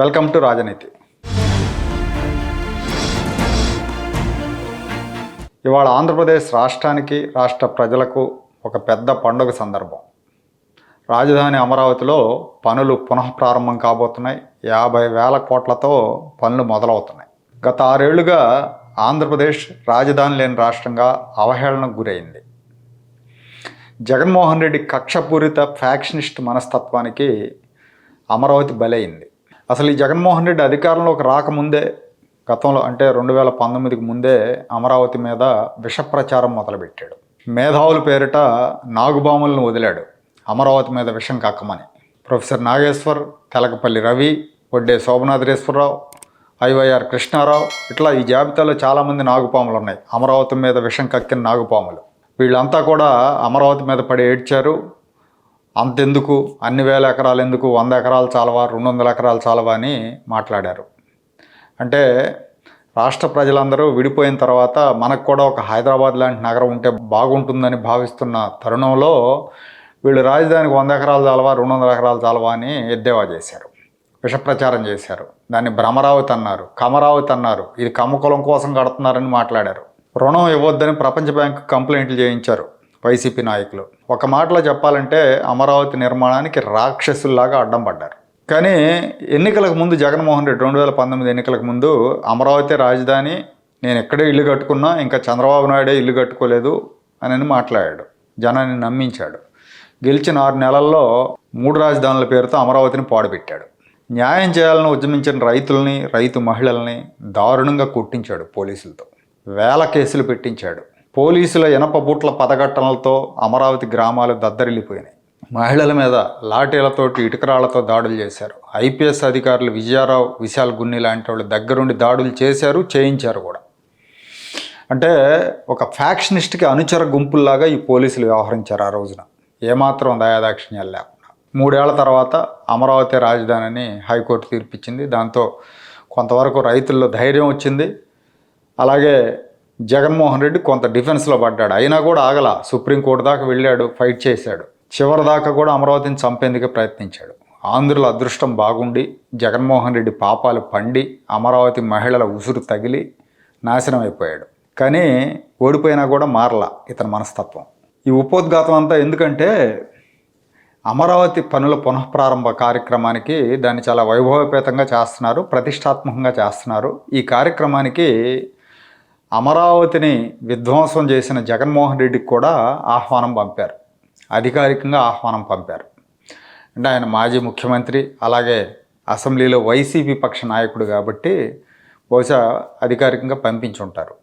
Welcome to రాజనీతి. ఇవాళ ఆంధ్రప్రదేశ్ రాష్ట్రానికి రాష్ట్ర ప్రజలకు ఒక పెద్ద పండుగ సందర్భం. రాజధాని అమరావతిలో పనులు పునః ప్రారంభం కాబోతున్నాయి. యాభై వేల కోట్లతో పనులు మొదలవుతున్నాయి. గత ఆరేళ్ళుగా ఆంధ్రప్రదేశ్ రాజధాని లేని రాష్ట్రంగా అవహేళనకు గురైంది. జగన్మోహన్ రెడ్డి కక్షపూరిత ఫ్యాక్షనిస్ట్ మనస్తత్వానికి అమరావతి బలైంది. అసలు ఈ జగన్మోహన్ రెడ్డి అధికారంలోకి రాకముందే గతంలో అంటే రెండు వేల పంతొమ్మిదికి ముందే అమరావతి మీద విష ప్రచారం మొదలుపెట్టాడు. మేధావుల పేరిట నాగుబాములను వదిలాడు అమరావతి మీద విషం కక్కమని ప్రొఫెసర్ నాగేశ్వర్ తెలకపల్లి రవి వడ్డే శోభనాథరేశ్వరరావు ఐవైఆర్ కృష్ణారావు ఇట్లా ఈ జాబితాలో చాలామంది నాగుపాములు ఉన్నాయి అమరావతి మీద విషం కక్కిన నాగుపాములు. వీళ్ళంతా కూడా అమరావతి మీద పడి ఏడ్చారు. అంతెందుకు? అన్ని వేల ఎకరాలు ఎందుకు? వంద ఎకరాలు చాలవా? రెండు వందల ఎకరాలు చాలవా అని మాట్లాడారు. అంటే రాష్ట్ర ప్రజలందరూ విడిపోయిన తర్వాత మనకు కూడా ఒక హైదరాబాద్ లాంటి నగరం ఉంటే బాగుంటుందని భావిస్తున్న తరుణంలో వీళ్ళు రాజధానికి వంద ఎకరాలు చాలవా? రెండు వందల ఎకరాలు చాలవా అని ఎద్దేవా చేశారు. విషప్రచారం చేశారు. దాన్ని భ్రమరావతి అన్నారు. కమరావతి అన్నారు. ఇది కమ్మకులం కోసం కడుతున్నారని మాట్లాడారు. రుణం ఇవ్వద్దని ప్రపంచ బ్యాంకు కంప్లైంట్లు చేయించారు. వైసీపీ నాయకులు. ఒక మాటలో చెప్పాలంటే అమరావతి నిర్మాణానికి రాక్షసుల్లాగా అడ్డం పడ్డారు. కానీ ఎన్నికలకు ముందు జగన్మోహన్ రెడ్డి రెండు వేల పంతొమ్మిది ఎన్నికలకు ముందు అమరావతి రాజధాని నేను ఎక్కడే ఇల్లు కట్టుకున్నా ఇంకా చంద్రబాబు నాయుడే ఇల్లు కట్టుకోలేదు అని మాట్లాడాడు. జనాన్ని నమ్మించాడు. గెలిచిన ఆరు నెలల్లో మూడు రాజధానుల పేరుతో అమరావతిని పాడుపెట్టాడు. న్యాయం చేయాలని ఉద్యమించిన రైతుల్ని రైతు మహిళల్ని దారుణంగా కొట్టించాడు పోలీసులతో. వేల కేసులు పెట్టించాడు. పోలీసుల ఇనప బూట్ల పదగట్టనలతో అమరావతి గ్రామాలు దద్దరిల్లిపోయినాయి. మహిళల మీద లాఠీలతోటి ఇటుకరాళ్ళతో దాడులు చేశారు. ఐపీఎస్ అధికారులు విజయారావు విశాల్ గున్ని లాంటి వాళ్ళు దగ్గరుండి దాడులు చేశారు చేయించారు కూడా. అంటే ఒక ఫ్యాక్షనిస్ట్కి అనుచర గుంపుల్లాగా ఈ పోలీసులు వ్యవహరించారు ఆ రోజున. ఏమాత్రం దయాదాక్షిణ్యాలు లేకుండా. మూడేళ్ళ తర్వాత అమరావతి రాజధానిని హైకోర్టు తీర్పిచ్చింది. దాంతో కొంతవరకు రైతుల్లో ధైర్యం వచ్చింది. అలాగే జగన్మోహన్ రెడ్డి కొంత డిఫెన్స్లో పడ్డాడు. అయినా కూడా ఆగల. సుప్రీంకోర్టు దాకా వెళ్ళాడు ఫైట్ చేశాడు. చివరి దాకా కూడా అమరావతిని చంపేందుకే ప్రయత్నించాడు. ఆంధ్రుల అదృష్టం బాగుండి జగన్మోహన్ రెడ్డి పాపాలు పండి అమరావతి మహిళల ఉసురు తగిలి నాశనం అయిపోయాడు. కానీ ఓడిపోయినా కూడా మారలా ఇతని మనస్తత్వం. ఈ ఉపోద్ఘాతం అంతా ఎందుకంటే అమరావతి పనుల పునఃప్రారంభ కార్యక్రమానికి దాన్ని చాలా వైభవపేతంగా చేస్తున్నారు ప్రతిష్టాత్మకంగా చేస్తున్నారు. ఈ కార్యక్రమానికి అమరావతిని విధ్వంసం చేసిన జగన్మోహన్ రెడ్డికి కూడా ఆహ్వానం పంపారు. అధికారికంగా ఆహ్వానం పంపారు. అంటే ఆయన మాజీ ముఖ్యమంత్రి అలాగే అసెంబ్లీలో వైసీపీ పక్ష నాయకుడు కాబట్టి బహుశా అధికారికంగా పంపించుంటారు.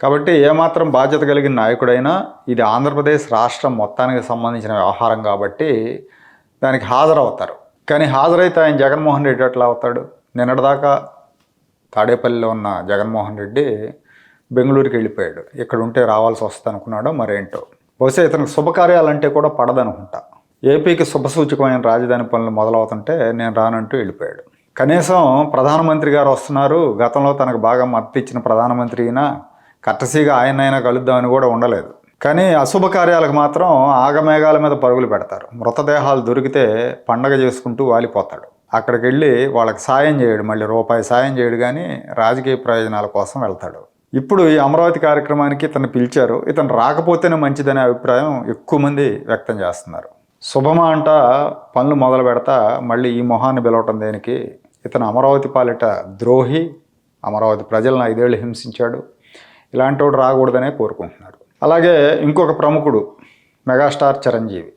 కాబట్టి ఏమాత్రం బాధ్యత కలిగిన నాయకుడైనా ఇది ఆంధ్రప్రదేశ్ రాష్ట్రం మొత్తానికి సంబంధించిన వ్యవహారం కాబట్టి దానికి హాజరవుతారు. కానీ హాజరైతే ఆయన జగన్మోహన్ రెడ్డి ఎట్లా అవుతాడు? నిన్నటిదాకా తాడేపల్లిలో ఉన్న జగన్మోహన్ రెడ్డి బెంగళూరుకి వెళ్ళిపోయాడు. ఇక్కడ ఉంటే రావాల్సి వస్తుంది అనుకున్నాడో మరేంటో. బహుశా ఇతనికి శుభకార్యాలంటే కూడా పడదనుకుంటా. ఏపీకి శుభసూచకమైన రాజధాని పనులు మొదలవుతుంటే నేను రానంటూ వెళ్ళిపోయాడు. కనీసం ప్రధానమంత్రి గారు వస్తున్నారు. గతంలో తనకు బాగా మద్దతు ఇచ్చిన ప్రధానమంత్రి అయినా కట్టసీగా ఆయనైనా కలుద్దామని కూడా ఉండలేదు. కానీ అశుభ కార్యాలకు మాత్రం ఆగమేఘాల మీద పరుగులు పెడతారు. మృతదేహాలు దొరికితే పండగ చేసుకుంటూ వాలిపోతాడు. అక్కడికి వెళ్ళి వాళ్ళకి సాయం చేయడు మళ్ళీ రూపాయి సాయం చేయడు కానీ రాజకీయ ప్రయోజనాల కోసం వెళ్తాడు. ఇప్పుడు ఈ అమరావతి కార్యక్రమానికి ఇతను పిలిచారు. ఇతను రాకపోతేనే మంచిదనే అభిప్రాయం ఎక్కువ మంది వ్యక్తం చేస్తున్నారు. శుభమ అంట పనులు మొదలు పెడతా మళ్ళీ ఈ మొహాన్ని పిలవటం దేనికి? ఇతను అమరావతి పాలిట ద్రోహి అమరావతి ప్రజలను ఐదేళ్ళు హింసించాడు. ఇలాంటి వాడు రాకూడదనే కోరుకుంటున్నారు. అలాగే ఇంకొక ప్రముఖుడు మెగాస్టార్ చిరంజీవి.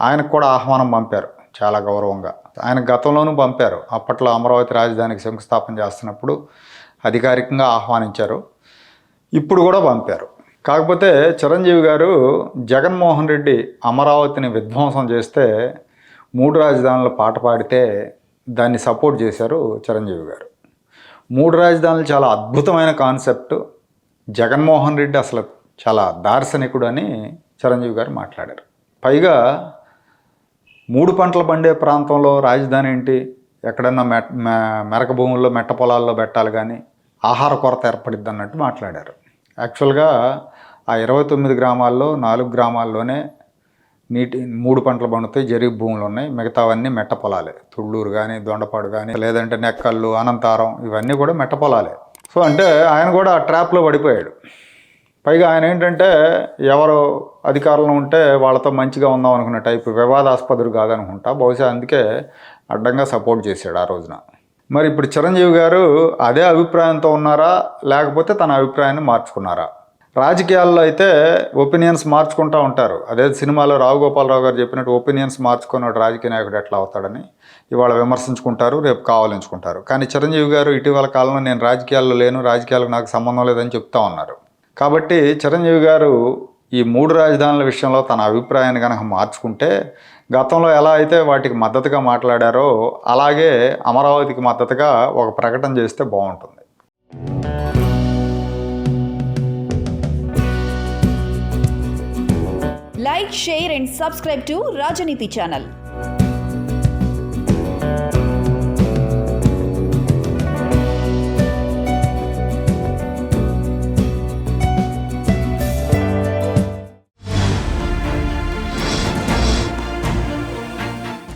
ఆయనకు కూడా ఆహ్వానం పంపారు చాలా గౌరవంగా. ఆయన గతంలోనూ పంపారు. అప్పట్లో అమరావతి రాజధానికి శంకుస్థాపన చేస్తున్నప్పుడు అధికారికంగా ఆహ్వానించారు. ఇప్పుడు కూడా పంపారు. కాకపోతే చిరంజీవి గారు జగన్మోహన్ రెడ్డి అమరావతిని విధ్వంసం చేస్తే మూడు రాజధానుల పాట పాడితే దాన్ని సపోర్ట్ చేశారు చిరంజీవి గారు. మూడు రాజధానులు చాలా అద్భుతమైన కాన్సెప్ట్. జగన్మోహన్ రెడ్డి అసలు చాలా దార్శనికుడు అని చిరంజీవి గారు మాట్లాడారు. పైగా మూడు పంటలు పండే ప్రాంతంలో రాజధాని ఏంటి? ఎక్కడన్నా మె మె- మెరక భూముల్లో మెట్ట పొలాల్లో పెట్టాలి కానీ ఆహార కొరత ఏర్పడిద్ది అన్నట్టు మాట్లాడారు. యాక్చువల్గా ఆ ఇరవై తొమ్మిది గ్రామాల్లో నాలుగు గ్రామాల్లోనే నీటి మూడు పంటలు పండుతాయి జరీబ్ భూములు ఉన్నాయి. మిగతావన్నీ మెట్ట పొలాలే. తుళ్ళూరు కానీ దొండపాడు కానీ లేదంటే నెక్కళ్ళు అనంతారం ఇవన్నీ కూడా మెట్ట పొలాలే. సో అంటే ఆయన కూడా ఆ ట్రాప్లో పడిపోయాడు. పైగా ఆయన ఏంటంటే ఎవరు అధికారంలో ఉంటే వాళ్ళతో మంచిగా ఉందాం అనుకున్న టైపు వివాదాస్పదుడు కాదనుకుంటా. బహుశా అందుకే అడ్డంగా సపోర్ట్ చేశాడు ఆ రోజున. మరి ఇప్పుడు చిరంజీవి గారు అదే అభిప్రాయంతో ఉన్నారా? లేకపోతే తన అభిప్రాయాన్ని మార్చుకున్నారా? రాజకీయాల్లో అయితే ఒపీనియన్స్ మార్చుకుంటూ ఉంటారు. అదే సినిమాలో రావు గోపాలరావు గారు చెప్పినట్టు ఒపీనియన్స్ మార్చుకున్నాడు రాజకీయ నాయకుడు ఎట్లా అవుతాడని ఇవాళ విమర్శించుకుంటారు రేపు కావాలించుకుంటారు కానీ చిరంజీవి గారు ఇటీవల కాలంలో నేను రాజకీయాల్లో లేను రాజకీయాలకు నాకు సంబంధం లేదని చెప్తా ఉన్నారు. కాబట్టి చిరంజీవి గారు ఈ మూడు రాజధానుల విషయంలో తన అభిప్రాయాన్ని కనుక మార్చుకుంటే గతంలో ఎలా అయితే వాటికి మద్దతుగా మాట్లాడారో అలాగే అమరావతికి మద్దతుగా ఒక ప్రకటన చేస్తే బాగుంటుంది. Like share and subscribe to Rajaneeti channel